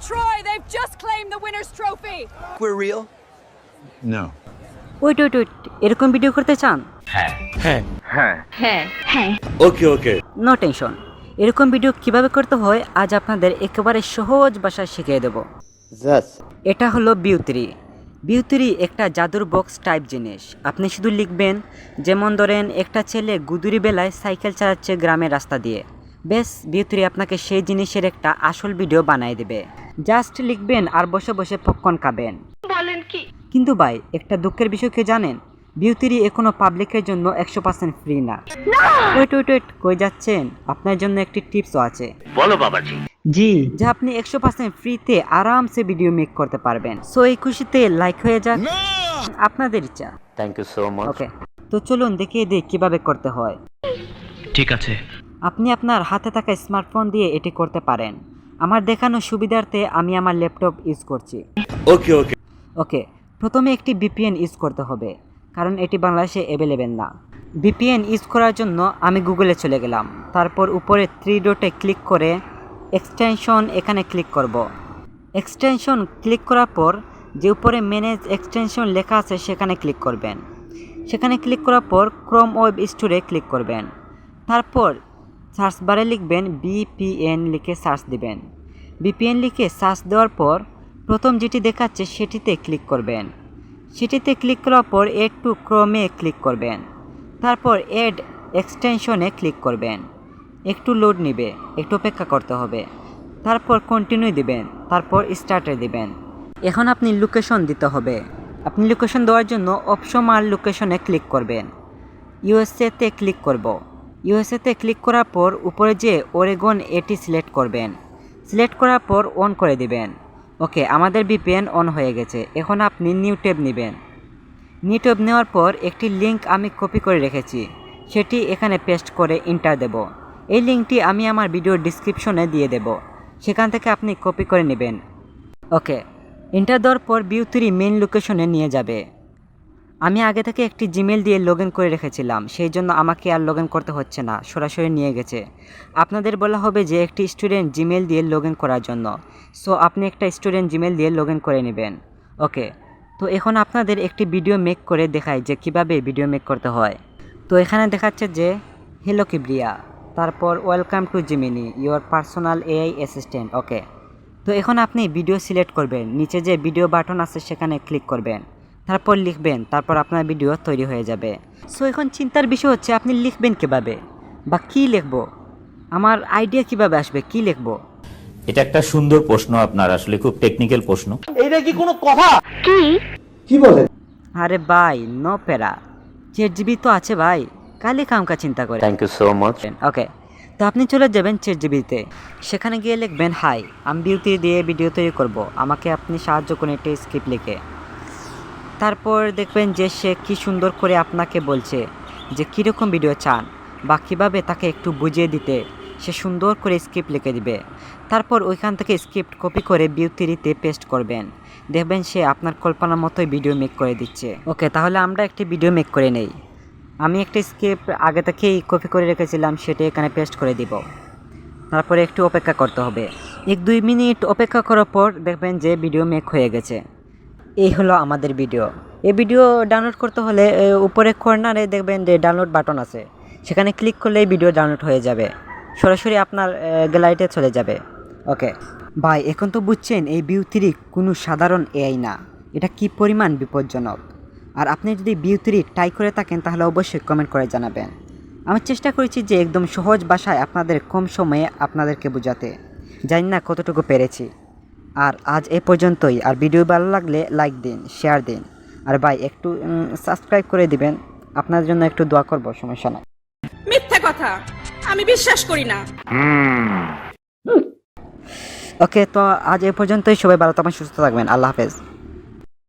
Troy, they've just claimed the winner's trophy. We're real? No. Wait wait wait এরকম video করতে চান? Okay okay no tension এরকম video কীভাবে করতে হয় আজ আপনাদের একেবারে সহজ ভাষায় শিখিয়ে দেব। এটা হলো বিউত্রি। বিউত্রি একটা জাদুর বক্স টাইপ জিনিস। আপনি শুধু লিখবেন যেমন ধরেন একটা ছেলে গুদুরি বেলায় সাইকেল চালাচ্ছে গ্রামের রাস্তা দিয়ে। বেশ বিউত্রি আপনাকে সেই জিনিসের একটা আসল ভিডিও বানিয়ে দেবে। জাস্ট লিখবেন আর বসে বসে পপকর্ন খাবেন। বলেন কি? কিন্তু ভাই একটা দুঃখের বিষয় কি জানেন? বিউতিরি এখনও পাবলিকের জন্য একশো পার্সেন্ট ফ্রি না। ওয়েট ওয়েট ওয়েট কই যাচ্ছেন? আপনার জন্য একটি টিপসও আছে। বলো বাবাজি। জি। যা আপনি একশো পার্সেন্ট ফ্রিতে আরামসে ভিডিও মেক করতে পারবেন। সো এই খুশিতে লাইক হয়ে যাক। আপনাদের ইচ্ছা। Thank you so much okay তো চলুন দেখিয়ে দিই কীভাবে করতে হয়। ঠিক আছে। আপনি আপনার হাতে থাকা স্মার্টফোন দিয়ে এটি করতে পারেন। আমার দেখানো সুবিধার্থে আমি আমার ল্যাপটপ ইউজ করছি। ওকে ওকে ওকে প্রথমে একটি বিপিএন ইউজ করতে হবে কারণ এটি বাংলাদেশে অ্যাভেলেবেল না। বিপিএন ইউজ করার জন্য আমি গুগলে চলে গেলাম। তারপর উপরে থ্রি ডটে ক্লিক করে এক্সটেনশন এখানে ক্লিক করব। এক্সটেনশন ক্লিক করার পর যে উপরে ম্যানেজ এক্সটেনশন লেখা আছে সেখানে ক্লিক করবেন। সেখানে ক্লিক করার পর ক্রোম ওয়েব স্টোরে ক্লিক করবেন। তারপর সার্চ বারে লিখবেন বিপিএন লিখে সার্চ দিবেন। বিপিএন লিখে সার্চ দেওয়ার পর প্রথম যেটি দেখাচ্ছে সেটিতে ক্লিক করবেন। সেটিতে ক্লিক করার পর এড টু ক্রোমে ক্লিক করবেন। তারপর এড এক্সটেনশনে ক্লিক করবেন। একটু লোড নেবে, একটু অপেক্ষা করতে হবে। তারপর কন্টিনিউ দিবেন, তারপর স্টার্টে দিবেন। এখন আপনি লোকেশন দিতে হবে। আপনি লোকেশন দেওয়ার জন্য অপশন আর লোকেশনে ক্লিক করবেন। ইউএসএতে ক্লিক করব। ইউএসএতে ক্লিক করার পর উপরে যে ওরেগন এটি সিলেক্ট করবেন। সিলেক্ট করার পর অন করে দিবেন। ওকে, আমাদের বিপিএন অন হয়ে গেছে। এখন আপনি নিউ ট্যাব নেবেন। নিউ ট্যাব নেওয়ার পর একটি লিংক আমি কপি করে রেখেছি। সেটি এখানে পেস্ট করে ইন্টার দেব। এই লিঙ্কটি আমি আমার ভিডিওর ডিসক্রিপশনে দিয়ে দেব। সেখান থেকে আপনি কপি করে নেবেন। ওকে ইন্টার দেওয়ার পর ভিউ থ্রি মেন লোকেশনে নিয়ে যাবে। আমি আগে থেকে একটি জিমেল দিয়ে লগ করে রেখেছিলাম, সেই জন্য আমাকে আর লগ করতে হচ্ছে না, সরাসরি নিয়ে গেছে। আপনাদের বলা হবে যে একটি স্টুডেন্ট জিমেল দিয়ে লগ করার জন্য। সো আপনি একটা স্টুডেন্ট জিমেল দিয়ে লগ করে নেবেন। ওকে তো এখন আপনাদের একটি ভিডিও মেক করে দেখায় যে কীভাবে ভিডিও মেক করতে হয়। তো এখানে দেখাচ্ছে যে হ্যালো কিব্রিয়া তারপর welcome to Gemini your personal AI assistant okay তো এখন আপনি ভিডিও সিলেক্ট করবেন, নিচে যে ভিডিও বাটন আছে সেখানে ক্লিক করবেন। তারপর লিখবেন তারপর আপনার ভিডিও তৈরি হয়ে যাবে। সো এখন চিন্তার বিষয় হচ্ছে আপনি লিখবেন কীভাবে? বা কি লিখব? আমার আইডিয়া কীভাবে আসবে? কি লিখব? এটা একটা সুন্দর প্রশ্ন আপনার আসলে খুব টেকনিক্যাল প্রশ্ন। এইটা কি কোনো কথা? কি? কি বলেন আরে ভাই নো পেরা চেট জিবি তো আছে ভাই কালি কামকা চিন্তা করে। Thank you so much okay তো আপনি চলে যাবেন চেট জিবিতে সেখানে গিয়ে লিখবেন হাই আমি বিউটি দিয়ে ভিডিও তৈরি করব। আমাকে আপনি সাহায্য করুন একটি স্ক্রিপ্ট লিখে। তারপর দেখবেন যে সে কি সুন্দর করে আপনাকে বলছে যে কীরকম ভিডিও চান বা কীভাবে তাকে একটু বুঝিয়ে দিতে। সে সুন্দর করে স্ক্রিপ্ট লিখে দিবে। তারপর ওইখান থেকে স্ক্রিপ্ট কপি করে বিউটিরিতে পেস্ট করবেন। দেখবেন সে আপনার কল্পনার মতোই ভিডিও মেক করে দিচ্ছে। ওকে, তাহলে আমরা একটি ভিডিও মেক করে নেই। আমি একটি স্ক্রিপ্ট আগে থেকেই কপি করে রেখেছিলাম, সেটা এখানে পেস্ট করে দিব। তারপরে একটু অপেক্ষা করতে হবে। এক দুই মিনিট অপেক্ষা করার পর দেখবেন যে ভিডিও মেক হয়ে গেছে। এই হলো আমাদের ভিডিও এই ভিডিও ডাউনলোড করতে হলে উপরে কর্নারে দেখবেন যে ডাউনলোড বাটন আছে। সেখানে ক্লিক করলেই ভিডিও ডাউনলোড হয়ে যাবে। সরাসরি আপনার গ্যালারিতে চলে যাবে। ওকে ভাই, এখন তো বুঝছেন এই ভিউ থ্রি কোনো সাধারণ এআই না। এটা কি পরিমাণ বিপজ্জনক? আর আপনি যদি ভিউ থ্রি ট্রাই করে থাকেন, তাহলে অবশ্যই কমেন্ট করে জানাবেন। আমি চেষ্টা করেছি যে একদম সহজ ভাষায় আপনাদের কম সময়ে আপনাদেরকে বোঝাতে। জানি না কতটুকু পেরেছি। আর আজ এ পর্যন্তই। আর ভিডিও ভালো লাগলে লাইক দিন শেয়ার দিন। আর ভাই একটু সাবস্ক্রাইব করে দিবেন। আপনার জন্য একটু দোয়া করব সমস্যা নাই। মিথ্যা কথা! আমি বিশ্বাস করি না। ওকে তো আজ এ পর্যন্তই। সবাই ভালো থাকবেন সুস্থ থাকবেন। আল্লাহ হাফেজ।